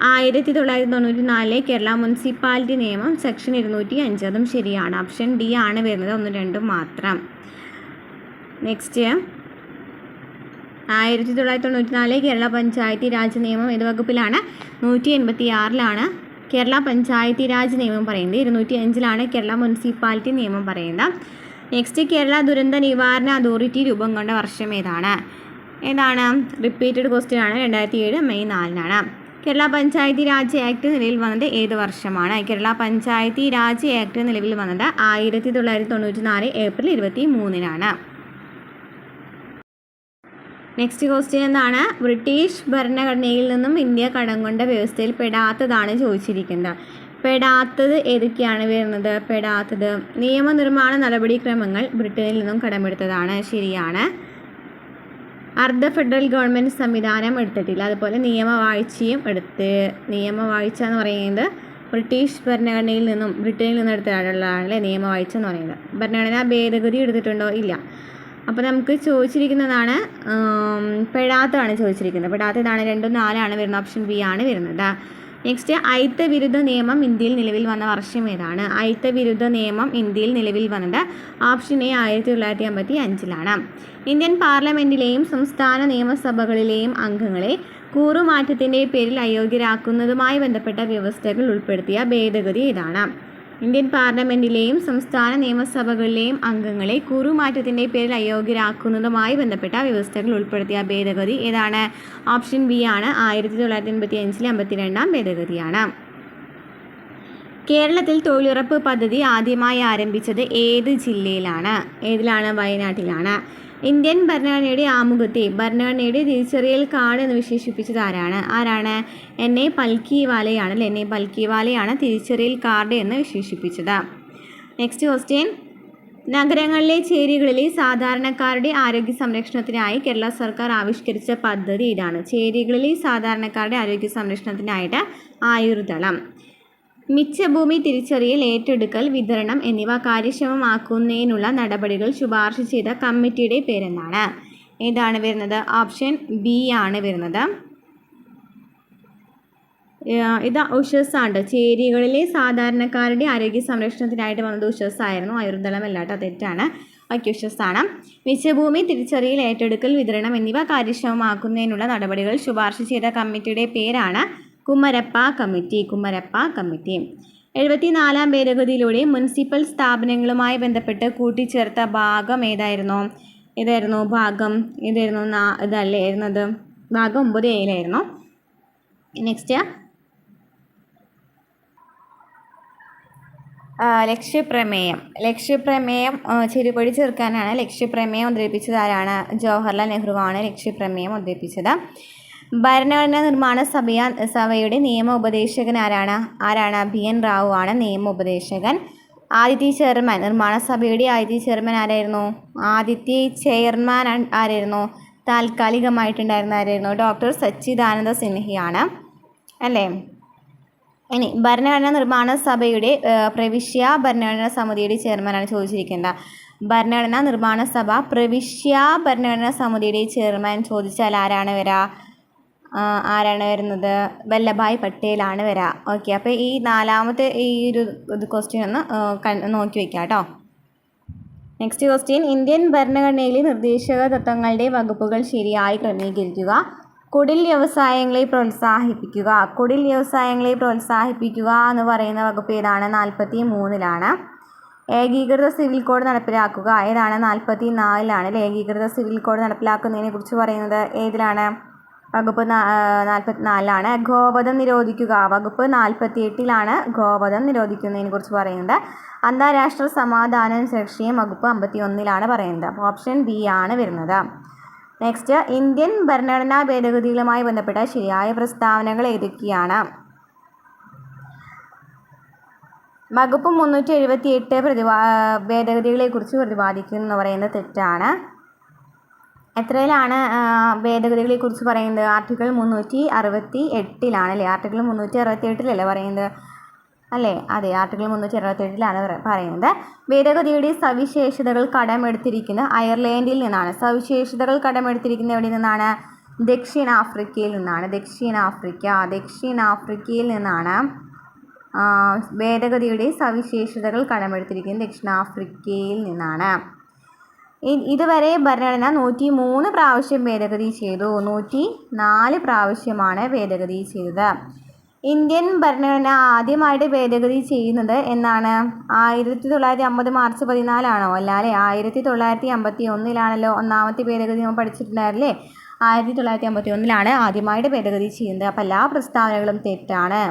ആയിരത്തി തൊള്ളായിരത്തി തൊണ്ണൂറ്റി നാലിലെ കേരള മുനിസിപ്പാലിറ്റി നിയമം സെക്ഷൻ ഇരുന്നൂറ്റി അഞ്ച് അതും ശരിയാണ്. ഓപ്ഷൻ ഡി ആണ് വരുന്നത്. ഒന്ന് രണ്ടും മാത്രം. നെക്സ്റ്റ്. ആയിരത്തി തൊള്ളായിരത്തി തൊണ്ണൂറ്റി നാലിലെ കേരള പഞ്ചായത്തി രാജ് നിയമം ഏത് വകുപ്പിലാണ്? നൂറ്റി എൺപത്തി ആറിലാണ് കേരള പഞ്ചായത്തി രാജ് നിയമം പറയുന്നത്. ഇരുന്നൂറ്റി അഞ്ചിലാണ് കേരള മുനിസിപ്പാലിറ്റി നിയമം പറയുന്നത്. നെക്സ്റ്റ്. കേരള ദുരന്ത നിവാരണ അതോറിറ്റി രൂപം കൊണ്ട വർഷം ഏതാണ്? ഏതാണ്? റിപ്പീറ്റഡ് ക്വസ്റ്റ്യൻ ആണ്. രണ്ടായിരത്തി ഏഴ് മെയ് നാലിനാണ്. കേരള പഞ്ചായത്തി രാജ് ആക്ട് നിലവിൽ വന്നത് ഏത് വർഷമാണ്? കേരള പഞ്ചായത്തി രാജ് ആക്ട് നിലവിൽ വന്നത് ആയിരത്തി തൊള്ളായിരത്തി തൊണ്ണൂറ്റി നാല് ഏപ്രിൽ ഇരുപത്തി മൂന്നിനാണ് നെക്സ്റ്റ് ക്വസ്റ്റ്യൻ എന്താണ്? ബ്രിട്ടീഷ് ഭരണഘടനയിൽ നിന്നും ഇന്ത്യ കടം കൊണ്ട വ്യവസ്ഥയിൽ പെടാത്തതാണ് ചോദിച്ചിരിക്കുന്നത്. പെടാത്തത് ഏതൊക്കെയാണ് വരുന്നത്? പെടാത്തത് നിയമനിർമ്മാണ നടപടിക്രമങ്ങൾ ബ്രിട്ടനിൽ നിന്നും കടമെടുത്തതാണ്. ശരിയാണ്. അർദ്ധ ഫെഡറൽ ഗവൺമെന്റ് സംവിധാനം എടുത്തിട്ടില്ല. അതുപോലെ നിയമവാഴ്ചയും എടുത്ത്. നിയമവാഴ്ച എന്ന് പറയുന്നത് ബ്രിട്ടീഷ് ഭരണഘടനയിൽ നിന്നും ബ്രിട്ടനിൽ നിന്നും എടുത്തിട്ടുള്ളതാണ് നിയമവാഴ്ച എന്ന് പറയുന്നത്. ഭരണഘടന ഭേദഗതി എടുത്തിട്ടുണ്ടോ? ഇല്ല. അപ്പോൾ നമുക്ക് ചോദിച്ചിരിക്കുന്നതാണ് പെടാത്തതാണ് ചോദിച്ചിരിക്കുന്നത്. പെടാത്തതാണ് രണ്ടും നാലാണ് വരുന്നത്. ഓപ്ഷൻ ബി ആണ് വരുന്നത്. നെക്സ്റ്റ് അയിത്ത വിരുദ്ധ നിയമം ഇന്ത്യയിൽ നിലവിൽ വന്ന വർഷം ഏതാണ്? അയിത്ത വിരുദ്ധ നിയമം ഇന്ത്യയിൽ നിലവിൽ വന്നത് ഓപ്ഷൻ എ ആയിരത്തി തൊള്ളായിരത്തി അമ്പത്തി അഞ്ചിലാണ് ഇന്ത്യൻ പാർലമെന്റിലെയും സംസ്ഥാന നിയമസഭകളിലെയും അംഗങ്ങളെ കൂറുമാറ്റത്തിന്റെ പേരിൽ അയോഗ്യരാക്കുന്നതുമായി ബന്ധപ്പെട്ട വ്യവസ്ഥകൾ ഉൾപ്പെടുത്തിയ ഭേദഗതി ഇതാണ് ഇന്ത്യൻ പാർലമെന്റിലെയും സംസ്ഥാന നിയമസഭകളിലെയും അംഗങ്ങളെ കുറുമാറ്റത്തിന്റെ പേരിൽ അയോഗ്യരാക്കുന്നതുമായി ബന്ധപ്പെട്ട വ്യവസ്ഥകൾ ഉൾപ്പെടുത്തിയ ഭേദഗതി ഏതാണ്? ഓപ്ഷൻ ബി ആണ് ആയിരത്തി തൊള്ളായിരത്തി എൺപത്തി അഞ്ചിലെ അമ്പത്തിരണ്ടാം ഭേദഗതിയാണ്. കേരളത്തിൽ തൊഴിലുറപ്പ് പദ്ധതി ആദ്യമായി ആരംഭിച്ചത് ഏത് ജില്ലയിലാണ്? ഏതിലാണ്? വയനാട്ടിലാണ്. ഇന്ത്യൻ ഭരണഘടനയുടെ ആമുഖത്തെ ഭരണഘടനയുടെ തിരിച്ചറിയൽ കാർഡ് എന്ന് വിശേഷിപ്പിച്ചത് ആരാണ്? ആരാണ്? എൻ. എ. പൽക്കിവാലയാണ് അല്ലേ? എൻ. എ. പൽക്കിവാലയാണ് തിരിച്ചറിയൽ കാർഡ് എന്ന് വിശേഷിപ്പിച്ചത്. നെക്സ്റ്റ് ക്വസ്റ്റ്യൻ നഗരങ്ങളിലെ ചേരികളിലെ സാധാരണക്കാരുടെ ആരോഗ്യ സംരക്ഷണത്തിനായി കേരള സർക്കാർ ആവിഷ്കരിച്ച പദ്ധതി ഇതാണ്. ചേരികളിലെ സാധാരണക്കാരുടെ ആരോഗ്യ സംരക്ഷണത്തിനായിട്ട് ആയുർദളം. മിച്ചഭൂമി തിരിച്ചറിയൽ ഏറ്റെടുക്കൽ വിതരണം എന്നിവ കാര്യക്ഷമമാക്കുന്നതിനുള്ള നടപടികൾ ശുപാർശ ചെയ്ത കമ്മിറ്റിയുടെ പേരെന്താണ്? ഏതാണ് വരുന്നത്? ഓപ്ഷൻ ബി ആണ് വരുന്നത്. ഇത് ഉഷസ് ആണ് ചേരികളിലെ സാധാരണക്കാരുടെ ആരോഗ്യ സംരക്ഷണത്തിനായിട്ട് വന്നത് ഉഷസ് ആയിരുന്നു ആയുർദളം തെറ്റാണ്. ഓക്കെ ഉഷസ് ആണ് മിച്ചഭൂമി തിരിച്ചറിയൽ ഏറ്റെടുക്കൽ വിതരണം എന്നിവ കാര്യക്ഷമമാക്കുന്നതിനുള്ള നടപടികൾ ശുപാർശ ചെയ്ത കമ്മിറ്റിയുടെ പേരാണ് കുമരപ്പ കമ്മിറ്റി കുമരപ്പ കമ്മിറ്റി. എഴുപത്തിനാലാം ഭേദഗതിയിലൂടെ മുനിസിപ്പൽ സ്ഥാപനങ്ങളുമായി ബന്ധപ്പെട്ട് കൂട്ടിച്ചേർത്ത ഭാഗം ഏതായിരുന്നു? ഇതായിരുന്നു ഭാഗം. ഇതായിരുന്നു നാ ഇതല്ലേ ആയിരുന്നത്? ഭാഗം ഒമ്പത് ഏഴിലായിരുന്നു നെക്സ്റ്റ് ലക്ഷ്യപ്രമേയം. ലക്ഷ്യപ്രമേയം ചെരുപടി ചേർക്കാനാണ് ലക്ഷ്യപ്രമേയം അവതരിപ്പിച്ചത് ആരാണ്? ജവഹർലാൽ നെഹ്റുവാണ് ലക്ഷ്യപ്രമേയം അവതരിപ്പിച്ചത് ഭരണഘടനാ നിർമ്മാണ സഭയ സഭയുടെ നിയമ ഉപദേശകൻ ആരാണ്? ആരാണ്? ബി എൻ റാവു ആണ് നിയമ ഉപദേശകൻ ആദ്യത്തെ ചെയർമാൻ നിർമ്മാണ സഭയുടെ ആദ്യത്തെ ചെയർമാൻ ആരായിരുന്നു? ആദിത്യ ചെയർമാൻ ആരായിരുന്നു? താൽക്കാലികമായിട്ടുണ്ടായിരുന്ന ആരായിരുന്നു? ഡോക്ടർ സച്ചിദാനന്ദ സിൻഹയാണ് അല്ലേ? ഇനി ഭരണഘടനാ നിർമ്മാണ സഭയുടെ പ്രവിശ്യ ഭരണഘടനാ സമിതിയുടെ ചെയർമാനാണ് ചോദിച്ചിരിക്കുന്നത് ഭരണഘടനാ നിർമ്മാണ സഭ പ്രവിശ്യ ഭരണഘടനാ സമിതിയുടെ ചെയർമാൻ ചോദിച്ചാൽ ആരാണ് വരാ? ആരാണ് വരുന്നത്? വല്ലഭായ് പട്ടേലാണ് വരാ. ഓക്കെ അപ്പോൾ ഈ നാലാമത്തെ ഈ ഒരു ഇത് ക്വസ്റ്റ്യൻ ഒന്ന് നോക്കി വയ്ക്കാം കേട്ടോ നെക്സ്റ്റ് ക്വസ്റ്റ്യൻ ഇന്ത്യൻ ഭരണഘടനയിലെ നിർദ്ദേശക തത്വങ്ങളുടെ വകുപ്പുകൾ ശരിയായി ക്രമീകരിക്കുക. കുടിൽ വ്യവസായങ്ങളെ പ്രോത്സാഹിപ്പിക്കുക. കുടിൽ വ്യവസായങ്ങളെ പ്രോത്സാഹിപ്പിക്കുക എന്ന് പറയുന്ന വകുപ്പ് ഏതാണ്? നാൽപ്പത്തി മൂന്നിലാണ് ഏകീകൃത സിവിൽ കോഡ് നടപ്പിലാക്കുക. ഏതാണ്? നാൽപ്പത്തി നാലിലാണ് ഏകീകൃത സിവിൽ കോഡ് നടപ്പിലാക്കുന്നതിനെ കുറിച്ച് പറയുന്നത് ഏതിലാണ്? വകുപ്പ് നാൽപ്പത്തി നാലിലാണ് ഗോവധം നിരോധിക്കുക. വകുപ്പ് നാൽപ്പത്തി എട്ടിലാണ് ഗോവധം നിരോധിക്കുന്നതിനെ കുറിച്ച് പറയുന്നത് അന്താരാഷ്ട്ര സമാധാനം സുരക്ഷയും വകുപ്പ് അമ്പത്തി ഒന്നിലാണ് പറയുന്നത്. അപ്പോൾ ഓപ്ഷൻ ബി ആണ് വരുന്നത്. നെക്സ്റ്റ് ഇന്ത്യൻ ഭരണഘടനാ ഭേദഗതികളുമായി ബന്ധപ്പെട്ട ശരിയായ പ്രസ്താവനകൾ ഏതൊക്കെയാണ്? വകുപ്പ് മുന്നൂറ്റി എഴുപത്തി എട്ട് പ്രതിപാ ഭേദഗതികളെക്കുറിച്ച് പ്രതിപാദിക്കുന്നു എന്ന് പറയുന്നത് തെറ്റാണ്. എത്രയിലാണ് ഭേദഗതികളെ കുറിച്ച് പറയുന്നത്? ആർട്ടിക്കിൾ മുന്നൂറ്റി അറുപത്തി എട്ടിലാണ് അല്ലേ? ആർട്ടിക്കിൾ മുന്നൂറ്റി അറുപത്തി എട്ടിലല്ലേ പറയുന്നത്? അല്ലേ? അതെ ആർട്ടിക്കിൾ മുന്നൂറ്റി അറുപത്തി എട്ടിലാണ് പറയുന്നത്. ഭേദഗതിയുടെ സവിശേഷതകൾ കടമെടുത്തിരിക്കുന്ന അയർലൻഡിൽ നിന്നാണ്. സവിശേഷതകൾ കടമെടുത്തിരിക്കുന്ന എവിടെ നിന്നാണ്? ദക്ഷിണാഫ്രിക്കയിൽ നിന്നാണ്. ദക്ഷിണാഫ്രിക്ക ദക്ഷിണാഫ്രിക്കയിൽ നിന്നാണ് ഭേദഗതിയുടെ സവിശേഷതകൾ കടമെടുത്തിരിക്കുന്നത് ദക്ഷിണാഫ്രിക്കയിൽ നിന്നാണ്. ഇതുവരെ ഭരണഘടന നൂറ്റി മൂന്ന് പ്രാവശ്യം ഭേദഗതി ചെയ്തു. നൂറ്റി നാല് പ്രാവശ്യമാണ് ഭേദഗതി ചെയ്തത്. ഇന്ത്യൻ ഭരണഘടന ആദ്യമായിട്ട് ഭേദഗതി ചെയ്യുന്നത് എന്നാണ്? ആയിരത്തി തൊള്ളായിരത്തി അമ്പത് മാർച്ച് പതിനാലാണോ? അല്ലാതെ അല്ലേ ആയിരത്തി തൊള്ളായിരത്തി അമ്പത്തി ഒന്നിലാണല്ലോ ഒന്നാമത്തെ ഭേദഗതി നമ്മൾ പഠിച്ചിട്ടുണ്ടായിരുന്നില്ലേ? ആയിരത്തി തൊള്ളായിരത്തി അമ്പത്തി ഒന്നിലാണ് ആദ്യമായിട്ട് ഭേദഗതി ചെയ്യുന്നത്. അപ്പോൾ എല്ലാ പ്രസ്താവനകളും തെറ്റാണ്.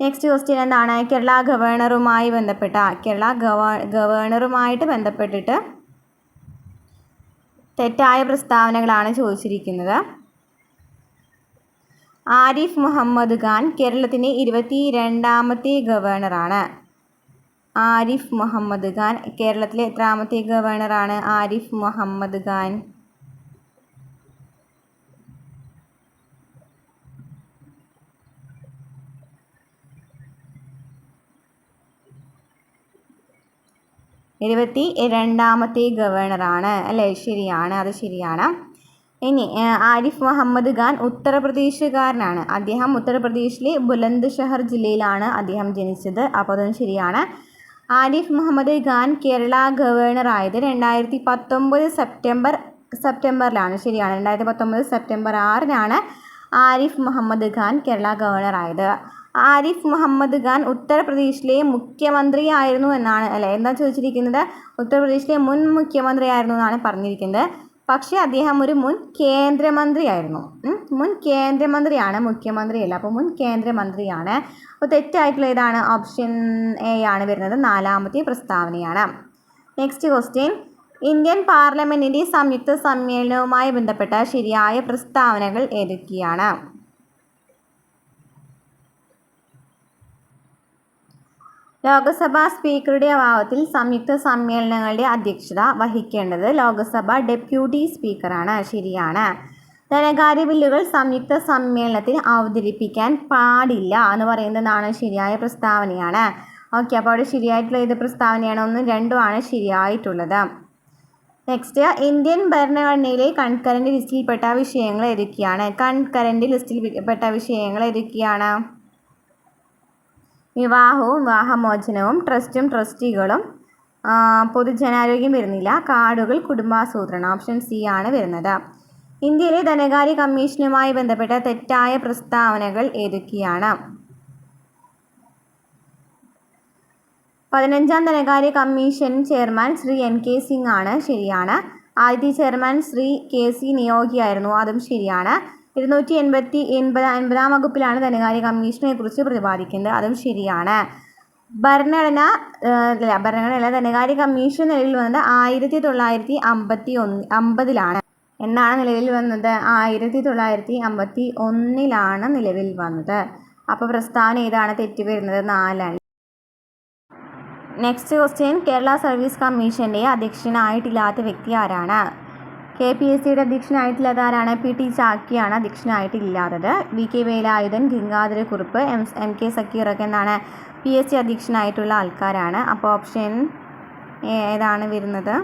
നെക്സ്റ്റ് ക്വസ്റ്റ്യൻ എന്താണ്? കേരള ഗവർണറുമായി ബന്ധപ്പെട്ട കേരള ഗവ ഗവർണറുമായിട്ട് ബന്ധപ്പെട്ടിട്ട് തെറ്റായ പ്രസ്താവനകളാണ് ചോദിച്ചിരിക്കുന്നത്. ആരിഫ് മുഹമ്മദ് ഖാൻ കേരളത്തിന്റെ ഇരുപത്തി രണ്ടാമത്തെ ഗവർണറാണ്. ആരിഫ് മുഹമ്മദ് ഖാൻ കേരളത്തിലെ എത്രാമത്തെ ഗവർണറാണ് ആരിഫ് മുഹമ്മദ് ഖാൻ? ഇരുപത്തി രണ്ടാമത്തെ ഗവർണറാണ്. അല്ലേ? ശരിയാണ്. അത് ശരിയാണ്. ഇനി ആരിഫ് മുഹമ്മദ് ഖാൻ ഉത്തർപ്രദേശുകാരനാണ്. അദ്ദേഹം ഉത്തർപ്രദേശിലെ ബുലന്ദ് ഷഹർ ജില്ലയിലാണ് അദ്ദേഹം ജനിച്ചത്. അപ്പോൾ അതും ശരിയാണ്. ആരിഫ് മുഹമ്മദ് ഖാൻ കേരള ഗവർണറായത് രണ്ടായിരത്തി പത്തൊമ്പത് സെപ്റ്റംബർ സെപ്റ്റംബറിലാണ്. ശരിയാണ്. രണ്ടായിരത്തി പത്തൊമ്പത് സെപ്റ്റംബർ ആറിനാണ് ആരിഫ് മുഹമ്മദ് ഖാൻ കേരള ഗവർണറായത്. ആരിഫ് മുഹമ്മദ് ഖാൻ ഉത്തർപ്രദേശിലെ മുഖ്യമന്ത്രിയായിരുന്നു എന്നാണ് അല്ലെ? എന്താ ചോദിച്ചിരിക്കുന്നത്? ഉത്തർപ്രദേശിലെ മുൻ മുഖ്യമന്ത്രിയായിരുന്നു എന്നാണ് പറഞ്ഞിരിക്കുന്നത്. പക്ഷേ അദ്ദേഹം ഒരു മുൻ കേന്ദ്രമന്ത്രിയായിരുന്നു. മുൻ കേന്ദ്രമന്ത്രിയാണ് മുഖ്യമന്ത്രിയല്ല അപ്പോൾ മുൻ കേന്ദ്രമന്ത്രിയാണ്. അപ്പോൾ തെറ്റായിട്ടുള്ള ഏതാണ്? ഓപ്ഷൻ എ ആണ് വരുന്നത്. നാലാമത്തെ പ്രസ്താവനയാണ്. Next question. ഇന്ത്യൻ പാർലമെന്റിന്റെ സംയുക്ത സമ്മേളനവുമായി ബന്ധപ്പെട്ട ശരിയായ പ്രസ്താവനകൾ ഏതൊക്കെയാണ്? ലോക്സഭാ സ്പീക്കറുടെ അഭാവത്തിൽ സംയുക്ത സമ്മേളനങ്ങളുടെ അധ്യക്ഷത വഹിക്കേണ്ടത് ലോക്സഭ ഡെപ്യൂട്ടി സ്പീക്കറാണ്. ശരിയാണ്. ധനകാര്യ ബില്ലുകൾ സംയുക്ത സമ്മേളനത്തിൽ അവതരിപ്പിക്കാൻ പാടില്ല എന്ന് പറയുന്നതാണ് ശരിയായ പ്രസ്താവനയാണ്. ഓക്കെ അപ്പോൾ അവിടെ ശരിയായിട്ടുള്ള ഏത് പ്രസ്താവനയാണ്? ഒന്നും രണ്ടുമാണ് ശരിയായിട്ടുള്ളത്. നെക്സ്റ്റ് ഇന്ത്യൻ ഭരണഘടനയിലെ കൺകറന്റ് ലിസ്റ്റിൽപ്പെട്ട വിഷയങ്ങൾ ഏതൊക്കെയാണ്? കൺകറന്റ് ലിസ്റ്റിൽ പെട്ട വിഷയങ്ങൾ ഏതൊക്കെയാണ്? വിവാഹവും വിവാഹമോചനവും ട്രസ്റ്റും ട്രസ്റ്റികളും പൊതുജനാരോഗ്യം വരുന്നില്ല. കാർഡുകൾ കുടുംബാസൂത്രണം ഓപ്ഷൻ സി ആണ് വരുന്നത്. ഇന്ത്യയിലെ ധനകാര്യ കമ്മീഷനുമായി ബന്ധപ്പെട്ട തെറ്റായ പ്രസ്താവനകൾ ഏതൊക്കെയാണ്? പതിനഞ്ചാം ധനകാര്യ commission chairman Shri N K Singh ആണ് ശരിയാണ്. ആദ്യത്തെ ചെയർമാൻ ശ്രീ കെ സി നിയോഗിയായിരുന്നു അതും ശരിയാണ്. ഇരുന്നൂറ്റി എൺപത്തി എൺപത് അൻപതാം വകുപ്പിലാണ് ധനകാര്യ കമ്മീഷനെ കുറിച്ച് പ്രതിപാദിക്കുന്നത്. അതും ശരിയാണ്. ഭരണഘടന അല്ല ഭരണഘടന ധനകാര്യ കമ്മീഷൻ നിലവിൽ വന്നത് ആയിരത്തി തൊള്ളായിരത്തി അമ്പത്തി ഒന്ന് അമ്പതിലാണ്. എന്നാണ് നിലവിൽ വന്നത്? ആയിരത്തി തൊള്ളായിരത്തി അമ്പത്തി ഒന്നിലാണ് നിലവിൽ വന്നത്. അപ്പോൾ പ്രസ്താവന ഏതാണ്? തെറ്റ് വരുന്നത് നാലാണ് നെക്സ്റ്റ് ക്വസ്റ്റ്യൻ കേരള സർവീസ് കമ്മീഷന്റെ അധ്യക്ഷനായിട്ടില്ലാത്ത വ്യക്തി ആരാണ്? കെ പി എസ് സിയുടെ അധ്യക്ഷനായിട്ടുള്ളത് ആരാണ്? പി ടി ചാക്കിയാണ് അധ്യക്ഷനായിട്ടില്ലാത്തത്. V K Velayudhan Gangadhara Kurup M M K സക്കീറൊക്കെ എന്നാണ് പി എസ് സി അധ്യക്ഷനായിട്ടുള്ള ആൾക്കാരാണ്. അപ്പോൾ ഓപ്ഷൻ ഏതാണ് വരുന്നത്?